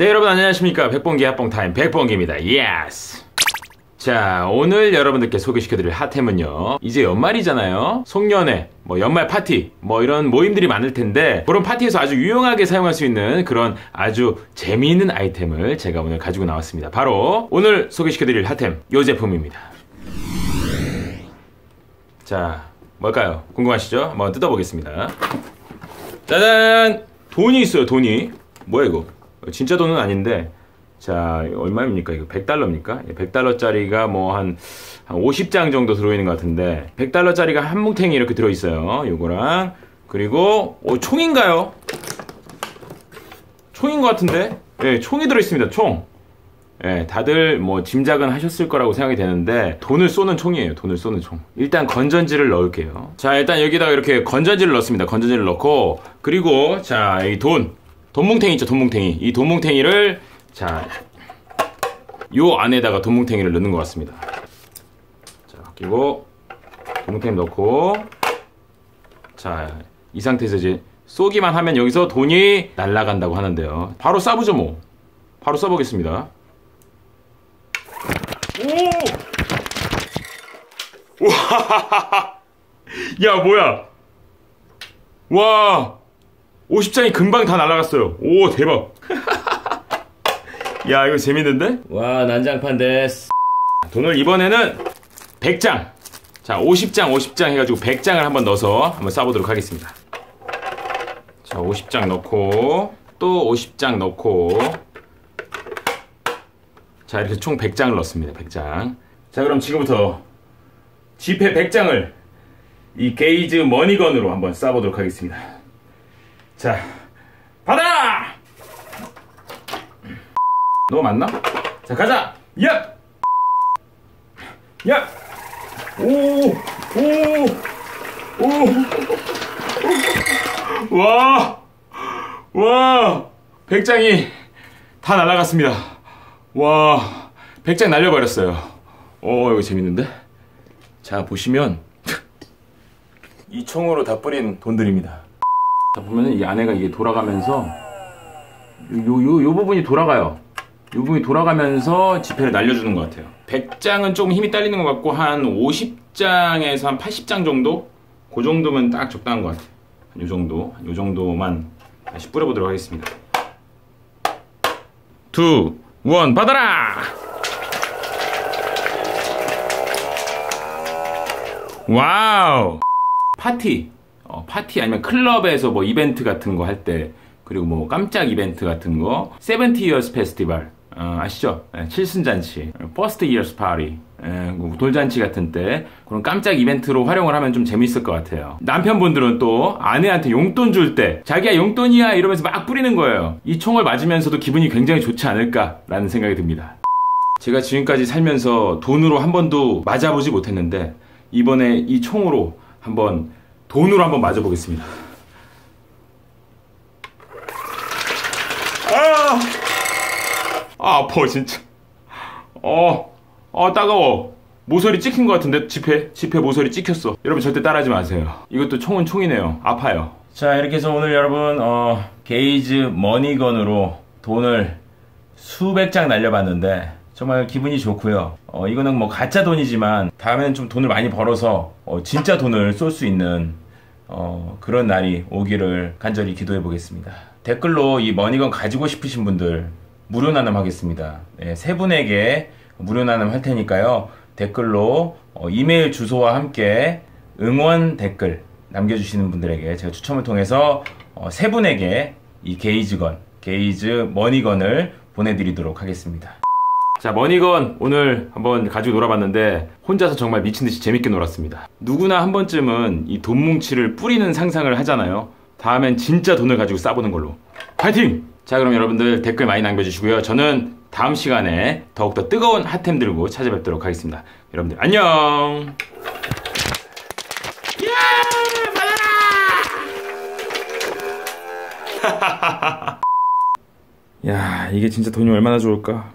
네 여러분 안녕하십니까? 백봉기 합봉타임 백봉기입니다. 예스 자 오늘 여러분들께 소개시켜드릴 핫템은요. 이제 연말이잖아요. 송년회 뭐 연말 파티 뭐 이런 모임들이 많을 텐데 그런 파티에서 아주 유용하게 사용할 수 있는 그런 아주 재미있는 아이템을 제가 오늘 가지고 나왔습니다. 바로 오늘 소개시켜드릴 핫템 이 제품입니다. 자 뭘까요? 궁금하시죠? 한번 뜯어보겠습니다. 짜잔! 돈이 있어요 돈이. 뭐야 이거 진짜 돈은 아닌데 자 얼마입니까 이거 100달러입니까 100달러짜리가 뭐 한 한 50장 정도 들어있는 것 같은데 100달러짜리가 한 뭉탱이 이렇게 들어있어요 요거랑 그리고 어, 총인가요 총인 것 같은데 예 총이 들어있습니다 총 예, 다들 뭐 짐작은 하셨을 거라고 생각이 되는데 돈을 쏘는 총이에요. 돈을 쏘는 총. 일단 건전지를 넣을게요. 자, 일단 여기다가 이렇게 건전지를 넣습니다. 건전지를 넣고 그리고 자, 이 돈. 돈뭉탱이 있죠, 돈뭉탱이. 이 돈뭉탱이를 자, 요 안에다가 돈뭉탱이를 넣는 것 같습니다. 자, 그리고 돈뭉탱이 넣고 자, 이 상태에서 이제 쏘기만 하면 여기서 돈이 날아간다고 하는데요. 바로 쏴보죠, 뭐. 바로 쏴보겠습니다. 오! 와! 야, 뭐야? 와! 50장이 금방 다 날아갔어요. 오, 대박. 야, 이거 재밌는데? 와, 난장판 데스. 돈을 이번에는 100장. 자, 50장, 50장 해가지고 100장을 한번 넣어서 한번 쏴보도록 하겠습니다. 자, 50장 넣고, 또 50장 넣고, 자, 이렇게 총 100장을 넣습니다. 100장. 자, 그럼 지금부터 지폐 100장을 이 게이즈 머니건으로 한번 쏴보도록 하겠습니다. 자, 받아! 너 맞나? 자, 가자! 야! 야! 오! 오! 오! 와! 와! 100장이 다 날아갔습니다. 와, 100장 날려버렸어요. 어, 이거 재밌는데? 자, 보시면, 이 총으로 다 뿌린 돈들입니다. 자, 보면은 이 안에가 이게 돌아가면서, 요, 요, 요 부분이 돌아가요. 요 부분이 돌아가면서 지폐를 날려주는 것 같아요. 100장은 조금 힘이 딸리는 것 같고, 한 50장에서 한 80장 정도? 그 정도면 딱 적당한 것 같아요. 요 정도, 요 정도만 다시 뿌려보도록 하겠습니다. 투, 원, 받아라! 와우! 파티, 어, 파티 아니면 클럽에서 뭐 이벤트 같은 거 할 때, 그리고 뭐 깜짝 이벤트 같은 거, 세븐티 이어스 페스티벌, 어, 아시죠? 네, 칠순잔치, 퍼스트 이어스 파리, 뭐 돌잔치 같은 때 그런 깜짝 이벤트로 활용을 하면 좀 재밌을 것 같아요. 남편분들은 또 아내한테 용돈 줄 때 자기야 용돈이야 이러면서 막 뿌리는 거예요. 이 총을 맞으면서도 기분이 굉장히 좋지 않을까라는 생각이 듭니다. 제가 지금까지 살면서 돈으로 한 번도 맞아보지 못했는데 이번에 이 총으로 한번 돈으로 한번 맞아 보겠습니다. 아, 아 아파 진짜. 어. 아 따가워 모서리 찍힌 것 같은데 지폐 지폐 모서리 찍혔어 여러분 절대 따라하지 마세요 이것도 총은 총이네요 아파요 자 이렇게 해서 오늘 여러분 어, 게이즈 머니건으로 돈을 수백 장 날려봤는데 정말 기분이 좋고요 어, 이거는 뭐 가짜 돈이지만 다음엔 좀 돈을 많이 벌어서 어, 진짜 돈을 쏠 수 있는 어, 그런 날이 오기를 간절히 기도해 보겠습니다 댓글로 이 머니건 가지고 싶으신 분들 무료 나눔하겠습니다 네, 세 분에게 무료 나눔 할 테니까요. 댓글로 어, 이메일 주소와 함께 응원 댓글 남겨주시는 분들에게 제가 추첨을 통해서 어, 세 분에게 이 게이즈건, 게이즈 머니건을 보내드리도록 하겠습니다. 자, 머니건 오늘 한번 가지고 놀아봤는데 혼자서 정말 미친듯이 재밌게 놀았습니다. 누구나 한 번쯤은 이 돈 뭉치를 뿌리는 상상을 하잖아요. 다음엔 진짜 돈을 가지고 싸보는 걸로. 파이팅! 자, 그럼 여러분들 댓글 많이 남겨주시고요. 저는 다음 시간에 더욱더 뜨거운 핫템 들고 찾아뵙도록 하겠습니다. 여러분들 안녕! 야, 이게 진짜 돈이 얼마나 좋을까?